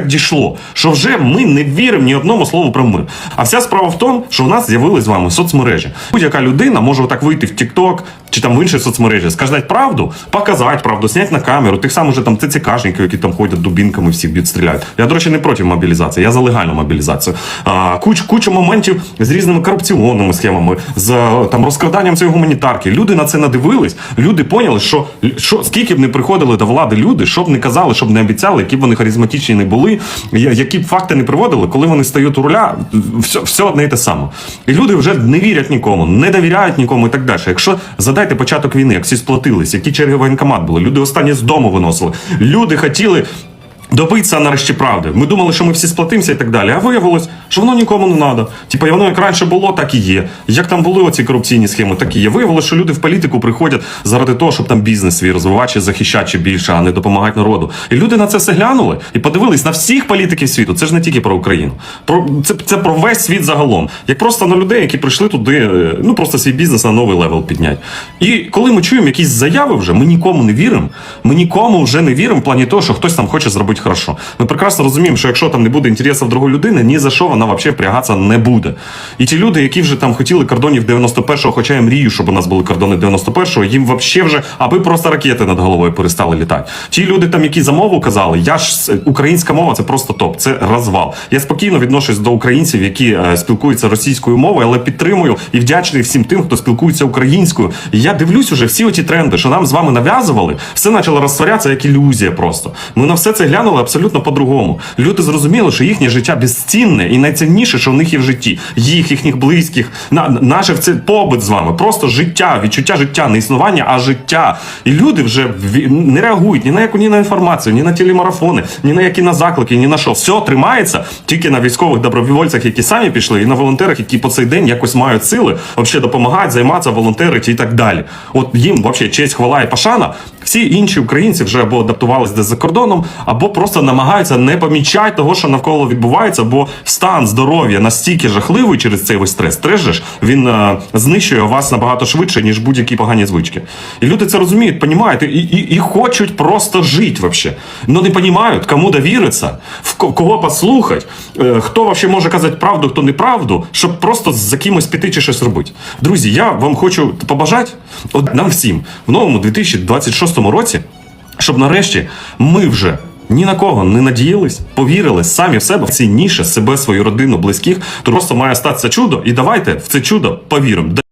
так дійшло, що вже ми не віримо ні одному слову про мир. А вся справа в тому, що в нас з'явились з вами соцмережі. Будь-яка людина може так вийти в TikTok чи там в інші соцмережі, сказати правду, показати правду, зняти на камеру. Тих самих же там ТЦКшників, які там ходять дубінками, всіх б'ють, стріляють. Я, до речі, не проти мобілізації, я за легальну мобілізацію. А, куч, куча моментів з різними корупціонними схемами, з е, там розкраданням цієї гуманітарки. Люди на це надивились. Люди поняли, що, що скільки б не приходили до влади люди, що б не казали, що б не обіцяли, які б вони харизматичні не були, я- які б факти не приводили, коли вони стають у руля, все, все одне і те саме. І люди вже не вірять нікому, не довіряють нікому і так далі. Якщо задайте початок війни, як всі сплатились, які черги воєнкомат були, люди останні з дому виносили, люди хотіли. Добитися нарешті правди. Ми думали, що ми всі сплатимося і так далі. А виявилось, що воно нікому не треба. Типа, воно як раніше було, так і є. Як там були оці корупційні схеми, так і є. Виявилось, що люди в політику приходять заради того, щоб там бізнес свій розвивати чи захищати чи більше, а не допомагати народу. І люди на це все глянули і подивились на всіх політиків світу. Це ж не тільки про Україну. Про це, це про весь світ загалом. Як просто на людей, які прийшли туди, е, ну просто свій бізнес на новий левел підняти. І коли ми чуємо якісь заяви, вже ми нікому не віримо. Ми нікому вже не віримо в плані того, що хтось там хоче зробити хорошо. Ми прекрасно розуміємо, що якщо там не буде інтересів другої людини, ні за що вона взагалі впрягатися не буде. І ті люди, які вже там хотіли кордонів 91-го, хоча я мрію, щоб у нас були кордони 91-го, їм взагалі вже, аби просто ракети над головою перестали літати. Ті люди, там, які за мову казали, я ж українська мова це просто топ, це розвал. Я спокійно відношусь до українців, які е, спілкуються російською мовою, але підтримую і вдячний всім тим, хто спілкується українською. І я дивлюсь уже всі оті тренди, що нам з вами нав'язували, все почало розтворятися як ілюзія просто. Ми на все це глянули абсолютно по-другому. Люди зрозуміли, що їхнє життя безцінне і найцінніше, що в них є в житті. Їх, їхніх близьких, на, наше це побит з вами, просто життя, відчуття життя, не існування, а життя. І люди вже не реагують ні на яку ні на інформацію, ні на телемарафони, ні на які на заклики, ні на що. Все тримається тільки на військових добровольцях, які самі пішли, і на волонтерах, які по цей день якось мають сили, взагалі допомагають, займатися, волонтерити і так далі. От їм взагалі честь, хвала і пашана. Всі інші українці вже або адаптувалися десь за кордоном, або просто намагаються не помічати того, що навколо відбувається, бо стан здоров'я настільки жахливий через цей весь стрес. Стрес він е, знищує вас набагато швидше, ніж будь-які погані звички. І люди це розуміють, понімають, і, і, і хочуть просто жити вообще. Но не розуміють, кому довіритися, в кого послухати, е, хто вообще може казати правду, хто неправду, щоб просто за кимось піти чи щось робити. Друзі, я вам хочу побажати нам всім в новому 2026 році, щоб нарешті ми вже. Ні на кого не надіялись, повірили самі в себе цінніше себе, свою родину, близьких. То просто має статися чудо, і давайте в це чудо повіримо.